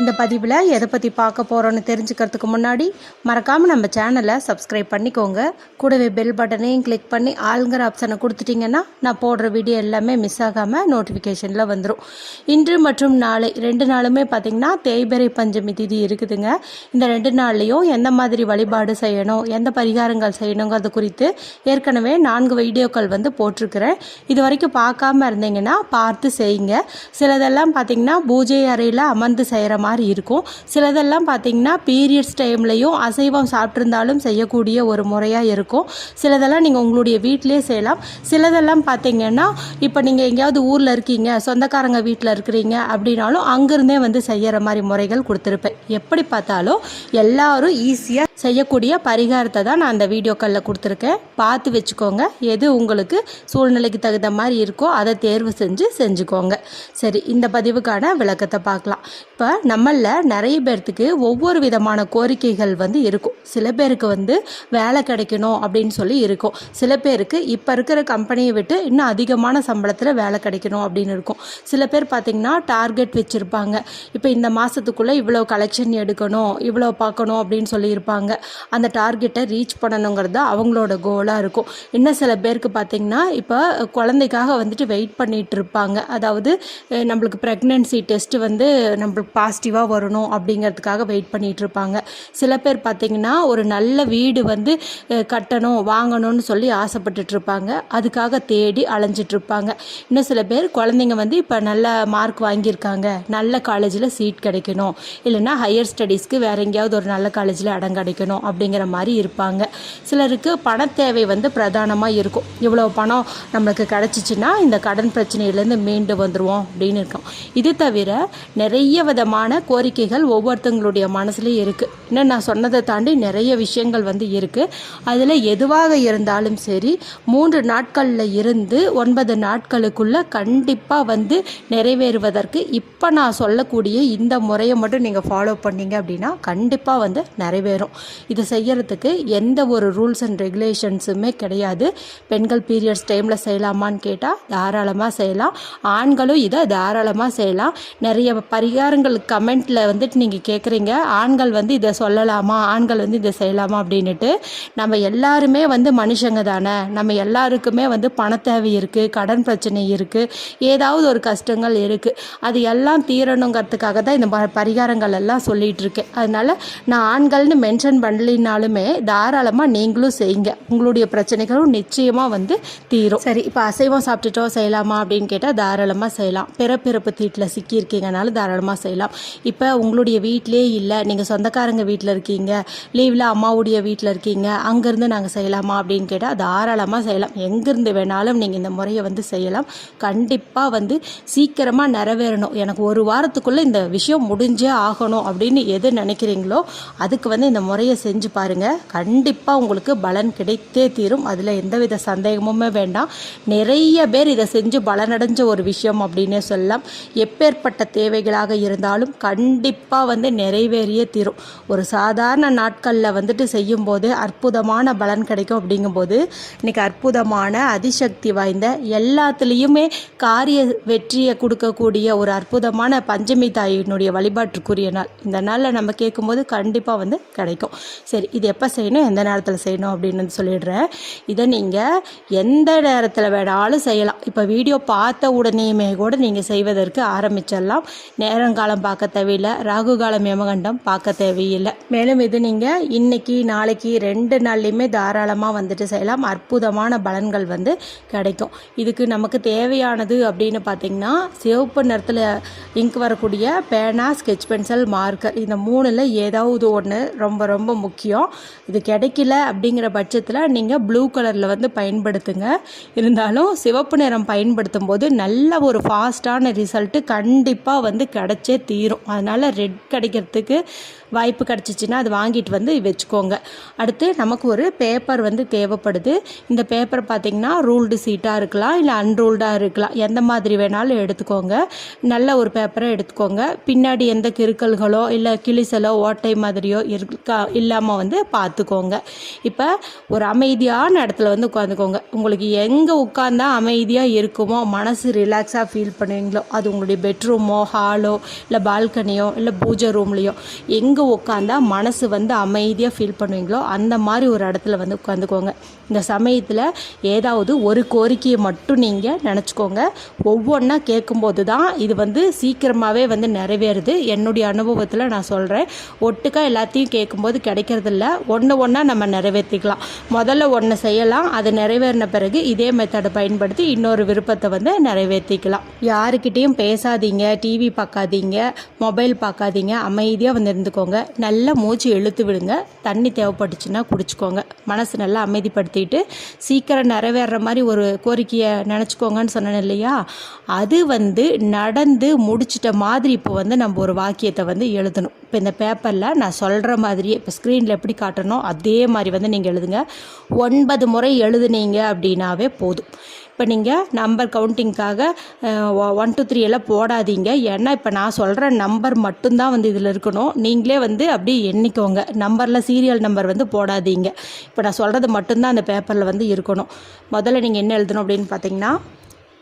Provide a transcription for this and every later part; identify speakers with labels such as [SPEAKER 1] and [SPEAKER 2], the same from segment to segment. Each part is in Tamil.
[SPEAKER 1] இந்த பதிவில் எதை பற்றி பார்க்க போகிறோன்னு தெரிஞ்சுக்கிறதுக்கு முன்னாடி மறக்காமல் நம்ம சேனலை சப்ஸ்கிரைப் பண்ணிக்கோங்க. கூடவே பெல் பட்டனையும் கிளிக் பண்ணி ஆளுங்கிற ஆப்ஷனை கொடுத்துட்டிங்கன்னா நான் போடுற வீடியோ எல்லாமே மிஸ் ஆகாமல் நோட்டிஃபிகேஷனில் வந்துடும் இன்று மற்றும் நாளை ரெண்டு நாளுமே பார்த்திங்கன்னா தேய்பிரை பஞ்சமி திதி இருக்குதுங்க. இந்த ரெண்டு நாள்லேயும் எந்த மாதிரி வழிபாடு செய்யணும் எந்த பரிகாரங்கள் செய்யணுங்கிறது குறித்து ஏற்கனவே நான்கு வீடியோக்கள் வந்து போட்டிருக்கிறேன். இது வரைக்கும் பார்க்காம இருந்தீங்கன்னா பார்த்து செய்யுங்க. சிலதெல்லாம் பார்த்திங்கன்னா பூஜை அறையில் அமர்ந்து செய்கிற மாதிரி இருக்கும். சிலதெல்லாம் பார்த்தீங்கன்னா பீரியட்ஸ் டைம்லையும் அசைவம் சாப்பிட்ருந்தாலும் செய்யக்கூடிய ஒரு முறையாக இருக்கும். சிலதெல்லாம் நீங்கள் உங்களுடைய வீட்டிலே செய்யலாம். சிலதெல்லாம் பார்த்தீங்கன்னா இப்போ நீங்கள் எங்கேயாவது ஊரில் இருக்கீங்க சொந்தக்காரங்க வீட்டில் இருக்கிறீங்க அப்படின்னாலும் அங்கேருந்தே வந்து செய்கிற மாதிரி முறைகள் கொடுத்துருப்பேன். எப்படி பார்த்தாலும் எல்லாரும் ஈஸியாக செய்யக்கூடிய பரிகாரத்தை தான் நான் அந்த வீடியோக்களில் கொடுத்துருக்கேன். பார்த்து வச்சுக்கோங்க. எது உங்களுக்கு சூழ்நிலைக்கு தகுந்த மாதிரி இருக்கோ அதை தேர்வு செஞ்சு செஞ்சுக்கோங்க. சரி இந்த பதிவுக்கான விளக்கத்தை பார்க்கலாம். இப்போ நம்மளில் நிறைய பேர்த்துக்கு ஒவ்வொரு விதமான கோரிக்கைகள் வந்து இருக்கும். சில பேருக்கு வந்து வேலை கிடைக்கணும் அப்படின்னு சொல்லி இருக்கும். சில பேருக்கு இப்போ இருக்கிற கம்பெனியை விட்டு இன்னும் அதிகமான சம்பளத்தில் வேலை கிடைக்கணும் அப்படின்னு இருக்கும். சில பேர் பார்த்திங்கன்னா டார்கெட் வச்சுருப்பாங்க. இப்போ இந்த மாதத்துக்குள்ளே இவ்வளோ கலெக்ஷன் எடுக்கணும் இவ்வளோ பார்க்கணும் அப்படின்னு சொல்லியிருப்பாங்க அந்த டார்கெட்டை ரீச் பண்ணணுங்கிறது அவங்களோட கோலாக இருக்கும். இன்னும் சில பேருக்கு பார்த்திங்கன்னா இப்போ குழந்தைக்காக வந்துட்டு வெயிட் பண்ணிகிட்டு இருப்பாங்க. அதாவது நம்மளுக்கு ப்ரெக்னென்சி டெஸ்ட் வந்து நம்மளுக்கு பாஸ் பாசிட்டிவாக வரணும் அப்படிங்கிறதுக்காக வெயிட் பண்ணிகிட்ருப்பாங்க இருப்பாங்க. சில பேர் பார்த்திங்கன்னா ஒரு நல்ல வீடு வந்து கட்டணும் வாங்கணும்னு சொல்லி ஆசைப்பட்டுட்டு இருப்பாங்க. அதுக்காக தேடி அலைஞ்சிட்ருப்பாங்க இன்னும் சில பேர் குழந்தைங்க வந்து இப்போ நல்ல மார்க் வாங்கியிருக்காங்க. நல்ல காலேஜில் சீட் கிடைக்கணும். இல்லைன்னா ஹையர் ஸ்டடீஸ்க்கு வேற எங்கேயாவது ஒரு நல்ல காலேஜில் இடம் கிடைக்கணும் அப்படிங்கிற மாதிரி இருப்பாங்க. சிலருக்கு பண தேவை வந்து பிரதானமாக இருக்கும். இவ்வளோ பணம் நம்மளுக்கு கிடச்சிச்சின்னா இந்த கடன் பிரச்சனையிலேருந்து மீண்டு வந்துடுவோம் அப்படின்னு இருக்கோம். இது தவிர நிறைய விதமான கோரிக்கைகள் ஒவ்வொருத்தங்களுடைய மனசுலேயும் இருக்குது இன்னும் நான் சொன்னதை தாண்டி நிறைய விஷயங்கள் வந்து இருக்குது அதில் எதுவாக இருந்தாலும் சரி மூன்று நாட்களில் இருந்து ஒன்பது நாட்களுக்குள்ளே கண்டிப்பாக வந்து நிறைவேறுவதற்கு இப்போ நான் சொல்லக்கூடிய இந்த முறையை மட்டும் நீங்கள் ஃபாலோ பண்ணீங்க அப்படின்னா கண்டிப்பாக வந்து நிறைவேறும். இது செய்யறதுக்கு எந்த ஒரு ரூல்ஸ் அண்ட் ரெகுலேஷன்ஸுமே கிடையாது. பெண்கள் பீரியட்ஸ் டைமில் செய்யலாமான்னு கேட்டால் தாராளமாக செய்யலாம். ஆண்களும் இதை தாராளமாக செய்யலாம். நிறைய பரிகாரங்களுக்கு கமெண்ட்டில் வந்துட்டு நீங்கள் கேட்குறீங்க ஆண்கள் வந்து இதை சொல்லலாமா? ஆண்கள் வந்து இதை செய்யலாமா? அப்படின்னுட்டு நம்ம எல்லாருமே வந்து மனுஷங்க தானே. நம்ம எல்லாருக்குமே வந்து பண தேவை இருக்குது கடன் பிரச்சனை இருக்குது ஏதாவது ஒரு கஷ்டங்கள் இருக்குது அது எல்லாம் தீரணுங்கிறதுக்காக தான் இந்த ப- பரிகாரங்கள் எல்லாம் சொல்லிட்டு இருக்கேன். நான் ஆண்கள்னு மென்ஷன் பண்ணலினாலுமே தாராளமாக நீங்களும் செய்யுங்க. உங்களுடைய பிரச்சனைகளும் நிச்சயமாக வந்து தீரும். சரி இப்போ அசைவம் சாப்பிட்டுட்டோம் செய்யலாமா அப்படின்னு கேட்டால் தாராளமாக செய்யலாம். பிறப்பிறப்பு தீட்டில் சிக்கியிருக்கீங்கனாலும் தாராளமாக செய்யலாம். இப்போ உங்களுடைய வீட்டிலே இல்லை. நீங்கள் சொந்தக்காரங்க வீட்டில் இருக்கீங்க. லீவில் அம்மாவுடைய வீட்டில் இருக்கீங்க. அங்கேருந்து நாங்கள் செய்யலாமா அப்படின்னு கேட்டால் தாராளமாக செய்யலாம். எங்கேருந்து வேணாலும் நீங்கள் இந்த முறையை வந்து செய்யலாம். கண்டிப்பாக வந்து சீக்கிரமாக நிறைவேறணும். எனக்கு ஒரு வாரத்துக்குள்ளே இந்த விஷயம் முடிஞ்சே ஆகணும் அப்படின்னு எது நினைக்கிறீங்களோ அதுக்கு வந்து இந்த முறையை செஞ்சு பாருங்கள் கண்டிப்பாக உங்களுக்கு பலன் கிடைத்தே தீரும். அதில் எந்தவித சந்தேகமுமே வேண்டாம். நிறைய பேர் இதை செஞ்சு பலனடைஞ்ச ஒரு விஷயம் அப்படின்னே சொல்லலாம். எப்பேற்பட்ட தேவைகளாக இருந்தாலும் கண்டிப்பாக வந்து நிறைவேறியே தீரும். ஒரு சாதாரண நாட்களில் வந்துட்டு செய்யும்போது அற்புதமான பலன் கிடைக்கும் அப்படிங்கும்போது இன்னைக்கு அற்புதமான அதிசக்தி வாய்ந்த எல்லாத்துலேயுமே காரிய வெற்றியை கொடுக்கக்கூடிய ஒரு அற்புதமான பஞ்சமி தாயினுடைய வழிபாட்டுக்குரிய நாள். இந்த நாளில் நம்ம கேட்கும்போது கண்டிப்பாக வந்து கிடைக்கும். சரி இது எப்போ செய்யணும்? எந்த நேரத்தில் செய்யணும் அப்படின்னு சொல்லிடுறேன். இதை நீங்கள் எந்த நேரத்தில் வேணாலும் செய்யலாம். இப்போ வீடியோ பார்த்த உடனேயுமே கூட நீங்கள் செய்வதற்கு ஆரம்பிச்சிடலாம். நேரங்காலம் பார்க்க தேவையில்லை. ராகு கால மேமகண்டம் பார்க்க தேவையில்லை. மேலும் இது நீங்கள் இன்னைக்கு நாளைக்கு ரெண்டு நாள்லையுமே தாராளமாக வந்துட்டு செய்யலாம். அற்புதமான பலன்கள் வந்து கிடைக்கும். இதுக்கு நமக்கு தேவையானது அப்படின்னு பார்த்தீங்கன்னா சிவப்பு நிறத்தில் இங்க் வரக்கூடிய பேனா ஸ்கெட்ச் பென்சில் மார்க்கர். இந்த மூணில் ஏதாவது ஒன்று ரொம்ப ரொம்ப முக்கியம். இது கிடைக்கல அப்படிங்கிற பட்சத்தில் நீங்கள் ப்ளூ கலரில் வந்து பயன்படுத்துங்க. இருந்தாலும் சிவப்பு நிறம் பயன்படுத்தும் போது நல்ல ஒரு ஃபாஸ்ட்டான ரிசல்ட்டு கண்டிப்பாக வந்து கிடைச்சே தீரும். அதனால் ரெட் கிடைக்கிறதுக்கு வாய்ப்பு கிடச்சிச்சின்னா அது வாங்கிட்டு வந்து வச்சுக்கோங்க. அடுத்து நமக்கு ஒரு பேப்பர் வந்து தேவைப்படுது. இந்த பேப்பர் பார்த்திங்கன்னா ரூல்டு சீட்டாக இருக்கலாம் இல்லை அன்ரூல்டாக இருக்கலாம். எந்த மாதிரி வேணாலும் எடுத்துக்கோங்க. நல்ல ஒரு பேப்பரை எடுத்துக்கோங்க. பின்னாடி எந்த கிறுக்கல்களோ இல்லை கிளிசலோ ஓட்டை மாதிரியோ இருக்கா இல்லாமல் வந்து பார்த்துக்கோங்க இப்போ ஒரு அமைதியான இடத்துல வந்து உட்காந்துக்கோங்க. உங்களுக்கு எங்கே உட்காந்தா அமைதியாக இருக்குமோ மனசு ரிலாக்ஸாக ஃபீல் பண்ணுவீங்களோ அது உங்களுடைய பெட்ரூமோ ஹாலோ இல்லை பால்கனியோ இல்லை பூஜை ரூம்லேயோ எங்கே உட்காந்தா மனசு வந்து அமைதியாக ஃபீல் பண்ணுவீங்களோ அந்த மாதிரி ஒரு இடத்துல வந்து உட்காந்துக்கோங்க இந்த சமயத்தில் ஏதாவது ஒரு கோரிக்கையை மட்டும் நீங்கள் நினச்சிக்கோங்க. ஒவ்வொன்றா கேட்கும்போது தான் இது வந்து சீக்கிரமாகவே வந்து நிறைவேறுது. என்னுடைய அனுபவத்தில் நான் சொல்கிறேன் ஒட்டுக்கா எல்லாத்தையும் கேட்கும்போது கிடைக்கிறதில்ல. ஒன்று ஒன்றா நம்ம நிறைவேற்றிக்கலாம் முதல்ல ஒன்று செய்யலாம். அது நிறைவேறின பிறகு இதே மெத்தடை பயன்படுத்தி இன்னொரு விருப்பத்தை வந்து நிறைவேற்றிக்கலாம் யாருக்கிட்டேயும் பேசாதீங்க. டிவி பார்க்காதீங்க. மொபைல் பார்க்காதீங்க. அமைதியாக வந்து இருந்துக்கோங்க. நல்லா மூச்சு இழுத்து விடுங்க. தண்ணி தேவைப்பட்டுச்சுன்னா குடிச்சுக்கோங்க. மனசு நல்லா அமைதிப்படுத்திட்டு சீக்கிரம் நிறைவேறுற மாதிரி ஒரு கோரிக்கையை நினச்சிக்கோங்கன்னு சொன்னேன் இல்லையா? அது வந்து நடந்து முடிச்சிட்ட மாதிரி இப்போ வந்து நம்ம ஒரு வாக்கியத்தை வந்து எழுதணும். இப்போ இந்த பேப்பரில் நான் சொல்கிற மாதிரியே இப்போ ஸ்க்ரீனில் எப்படி காட்டணும் அதே மாதிரி வந்து நீங்கள் எழுதுங்க. ஒன்பது முறை எழுதுனீங்க அப்படின்னாவே போதும். இப்போ நீங்கள் நம்பர் கவுண்டிங்க்காக ஒன் டூ த்ரீ எல்லாம் போடாதீங்க. ஏன்னா இப்போ நான் சொல்கிற நம்பர் மட்டும்தான் வந்து இதில் இருக்கணும். நீங்களே வந்து அப்படியே எண்ணிக்கோங்க. நம்பரில் சீரியல் நம்பர் வந்து போடாதீங்க. இப்போ நான் சொல்கிறது மட்டும்தான் அந்த பேப்பரில் வந்து இருக்கணும். முதல்ல நீங்கள் என்ன எழுதணும் அப்படின்னு பார்த்தீங்கன்னா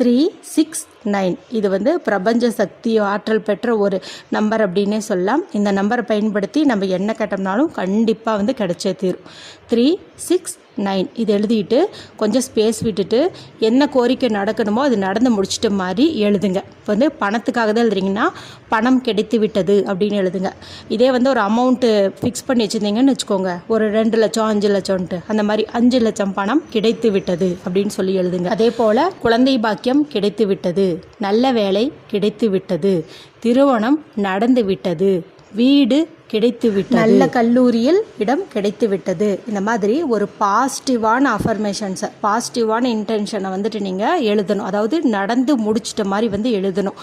[SPEAKER 1] த்ரீ சிக்ஸ் நைன் இது வந்து பிரபஞ்ச சக்தி ஆற்றல் பெற்ற ஒரு நம்பர் அப்படின்னே சொல்லலாம். இந்த நம்பரை பயன்படுத்தி நம்ம என்ன கேட்டோம்னாலும் கண்டிப்பாக வந்து கிடைச்சே தீரும். Three six nine. இது எழுதிட்டு கொஞ்சம் ஸ்பேஸ் விட்டுட்டு என்ன கோரிக்கை நடக்கணுமோ அது நடந்து முடிச்சிட்ட மாதிரி எழுதுங்க. இப்போ வந்து பணத்துக்காக தான் எழுதுறீங்கன்னா பணம் கிடைத்து விட்டது அப்படின்னு எழுதுங்க. இதே வந்து ஒரு அமௌண்ட்டு ஃபிக்ஸ் பண்ணி வச்சுருந்தீங்கன்னு வச்சுக்கோங்க. ஒரு ரெண்டு லட்சம் அஞ்சு லட்சம்ன்ட்டு. அந்த மாதிரி அஞ்சு லட்சம் பணம் கிடைத்து விட்டது அப்படின்னு சொல்லி எழுதுங்க. அதே போல் குழந்தை பாக்கியம் கிடைத்து விட்டது. நல்ல வேலை கிடைத்து விட்டது. திருமணம் நடந்து விட்டது. வீடு கிடைத்துவிட்டது. நல்ல கல்லூரியில் இடம் கிடைத்து விட்டது இந்த மாதிரி ஒரு பாசிட்டிவான அஃபர்மேஷன்ஸை பாசிட்டிவான இன்டென்ஷனை வந்துட்டு நீங்கள் எழுதணும். அதாவது நடந்து முடிச்சிட்ட மாதிரி வந்து எழுதணும்.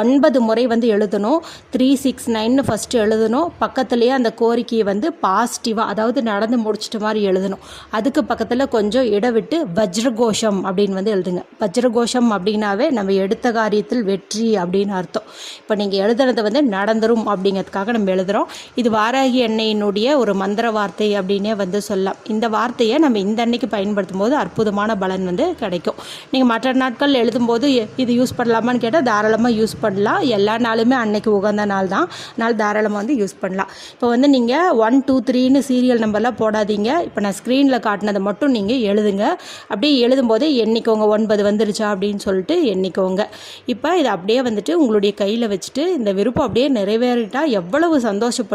[SPEAKER 1] ஒன்பது முறை வந்து எழுதணும். த்ரீ சிக்ஸ் நைன்னு ஃபஸ்ட்டு எழுதணும். பக்கத்துலேயே அந்த கோரிக்கையை வந்து பாசிட்டிவாக அதாவது நடந்து முடிச்சிட்ட மாதிரி எழுதணும். அதுக்கு பக்கத்தில் கொஞ்சம் இடம் விட்டு வஜ்ரகோஷம் அப்படின்னு வந்து எழுதுங்க. வஜ்ரகோஷம் அப்படின்னாவே நம்ம எடுத்த காரியத்தில் வெற்றி அப்படின்னு அர்த்தம். இப்போ நீங்கள் எழுதுனதை வந்து நடந்துரும் அப்படிங்கிறதுக்காக நம்ம எழுதுகிறோம் இது வாராகி எண்ணெயினுடைய ஒரு மந்திர வார்த்தை அப்படின்னே வந்து சொல்லலாம். இந்த வார்த்தையை நம்ம இந்த அன்னைக்கு பயன்படுத்தும் போது அற்புதமான பலன் வந்து கிடைக்கும். நீங்கள் மற்ற நாட்கள் எழுதும்போது இது யூஸ் பண்ணலாமான்னு கேட்டால் தாராளமாக யூஸ் பண்ணலாம். எல்லா நாளுமே அன்னைக்கு உகந்த நாள் தான். அதனால் தாராளமாக வந்து யூஸ் பண்ணலாம். இப்போ வந்து நீங்கள் ஒன் டூ த்ரீன்னு சீரியல் நம்பர்லாம் போடாதீங்க. இப்போ நான் ஸ்க்ரீனில் காட்டினதை மட்டும் நீங்கள் எழுதுங்க. அப்படியே எழுதும்போதே எண்ணிக்கோங்க. ஒன்பது வந்துருச்சா அப்படின்னு சொல்லிட்டு எண்ணிக்கோங்க. இப்போ இதை அப்படியே வந்துட்டு உங்களுடைய கையில் வச்சுட்டு இந்த விருப்பம் அப்படியே நிறைவேறிட்டால் எவ்வளவு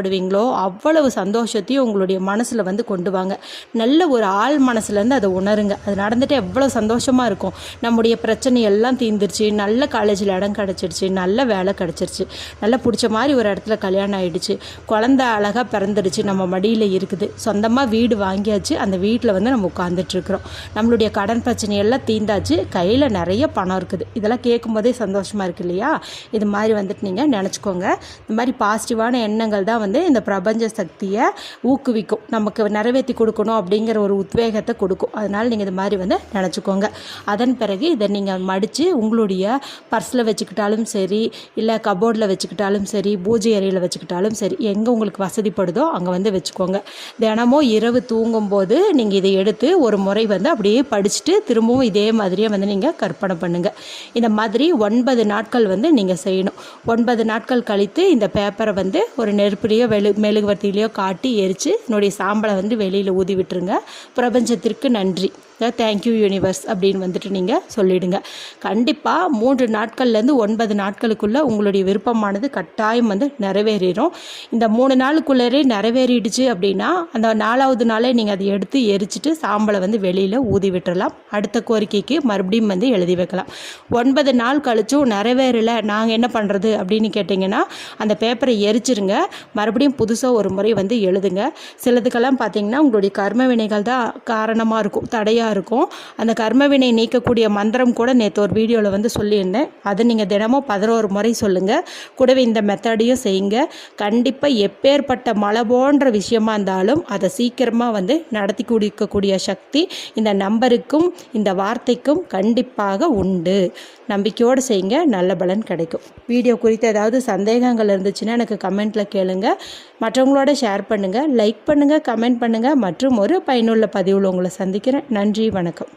[SPEAKER 1] சந்தோஷப்படுவீங்களோ அவ்வளவு சந்தோஷத்தையும் உங்களுடைய மனசில் வந்து கொண்டு வாங்க. நல்ல ஒரு ஆள் மனசுலேருந்து அதை உணருங்க. அது நடந்துட்டு எவ்வளோ சந்தோஷமாக இருக்கும். நம்முடைய பிரச்சனை எல்லாம் தீர்ந்துருச்சு. நல்ல காலேஜில் இடம் கிடச்சிருச்சு. நல்ல வேலை கிடச்சிருச்சு. நல்லா பிடிச்ச மாதிரி ஒரு இடத்துல கல்யாணம் ஆகிடுச்சு குழந்த அழகாக பிறந்துடுச்சு. நம்ம மடியில் இருக்குது. சொந்தமாக வீடு வாங்கியாச்சு. அந்த வீட்டில் வந்து நம்ம உட்காந்துட்ருக்குறோம் நம்மளுடைய கடன் பிரச்சனை எல்லாம் தீர்ந்தாச்சு. கையில் நிறைய பணம் இருக்குது. இதெல்லாம் கேட்கும்போதே சந்தோஷமாக இருக்கு இல்லையா? இது மாதிரி வந்துட்டு நீங்கள் நினச்சிக்கோங்க. இந்த மாதிரி பாசிட்டிவான எண்ணங்கள் தான் வந்து இந்த பிரபஞ்ச சக்தியை ஊக்குவிக்கும். நமக்கு நிறைவேற்றி கொடுக்கணும் அப்படிங்கிற ஒரு உத்வேகத்தை கொடுக்கும். அதனால் நீங்கள் இது மாதிரி வந்து நினச்சிக்கோங்க. அதன் பிறகு இதை நீங்கள் மடித்து உங்களுடைய பர்ஸில் வச்சுக்கிட்டாலும் சரி இல்லை கபோர்டில் வச்சுக்கிட்டாலும் சரி பூஜை அறையில் வச்சுக்கிட்டாலும் சரி எங்கே உங்களுக்கு வசதிப்படுதோ அங்கே வந்து வச்சுக்கோங்க. தினமும் இரவு தூங்கும்போது நீங்கள் இதை எடுத்து ஒரு முறை வந்து அப்படியே படிச்சுட்டு திரும்பவும் இதே மாதிரியே வந்து நீங்கள் கற்பனை பண்ணுங்கள் இந்த மாதிரி ஒன்பது நாட்கள் வந்து நீங்கள் செய்யணும். ஒன்பது நாட்கள் கழித்து இந்த பேப்பரை வந்து ஒரு நெருப்படி வெளு மெழுகுவர்த்திலையோ காட்டி எரித்து என்னுடைய சாம்பலை வந்து வெளியில் ஊதி விட்டுருங்க. பிரபஞ்சத்திற்கு நன்றி. தேங்க்யூ யூனிவர்ஸ் அப்படின்னு வந்துட்டு நீங்கள் சொல்லிவிடுங்க கண்டிப்பாக மூன்று நாட்கள்லேருந்து ஒன்பது நாட்களுக்குள்ளே உங்களுடைய விருப்பமானது கட்டாயம் வந்து நிறைவேறிடும் இந்த மூணு நாளுக்குள்ளே நிறைவேறிடுச்சு அப்படின்னா அந்த நாலாவது நாளே நீங்கள் அதை எடுத்து எரிச்சிட்டு சாம்பலை வந்து வெளியில் ஊதி விட்டுறலாம். அடுத்த கோரிக்கைக்கு மறுபடியும் வந்து எழுதி வைக்கலாம். ஒன்பது நாள் கழிச்சும் நிறைவேறலை நாங்கள் என்ன பண்ணுறது அப்படின்னு கேட்டிங்கன்னா அந்த பேப்பரை எரிச்சிருங்க. மறுபடியும் புதுசாக ஒரு முறை வந்து எழுதுங்க. சிலதுக்கெல்லாம் பார்த்தீங்கன்னா உங்களுடைய கர்ம வினைகள் தான் காரணமாக இருக்கும். தடையாக பவர்ஃபுல்லாக இருக்கும். அந்த கர்மவினை நீக்கக்கூடிய மந்திரம் கூட நேற்று ஒரு வீடியோவில் வந்து சொல்லியிருந்தேன். அதை நீங்கள் தினமும் பதினோரு முறை சொல்லுங்கள் கூடவே இந்த மெத்தடையும் செய்யுங்க. கண்டிப்பாக எப்பேற்பட்ட மழை போன்ற விஷயமா இருந்தாலும் அதை சீக்கிரமாக வந்து நடத்தி கொடுக்கக்கூடிய சக்தி இந்த நம்பருக்கும் இந்த வார்த்தைக்கும் கண்டிப்பாக உண்டு. நம்பிக்கையோடு செய்யுங்க. நல்ல பலன் கிடைக்கும். வீடியோ குறித்து ஏதாவது சந்தேகங்கள் இருந்துச்சுன்னா எனக்கு கமெண்ட்டில் கேளுங்க. மற்றவங்களோட ஷேர் பண்ணுங்கள் லைக் பண்ணுங்கள் கமெண்ட் பண்ணுங்கள் மற்றும் ஒரு பயனுள்ள பதிவில் உங்களை சந்திக்கிறேன். நன்றி. நன்றி வணக்கம்.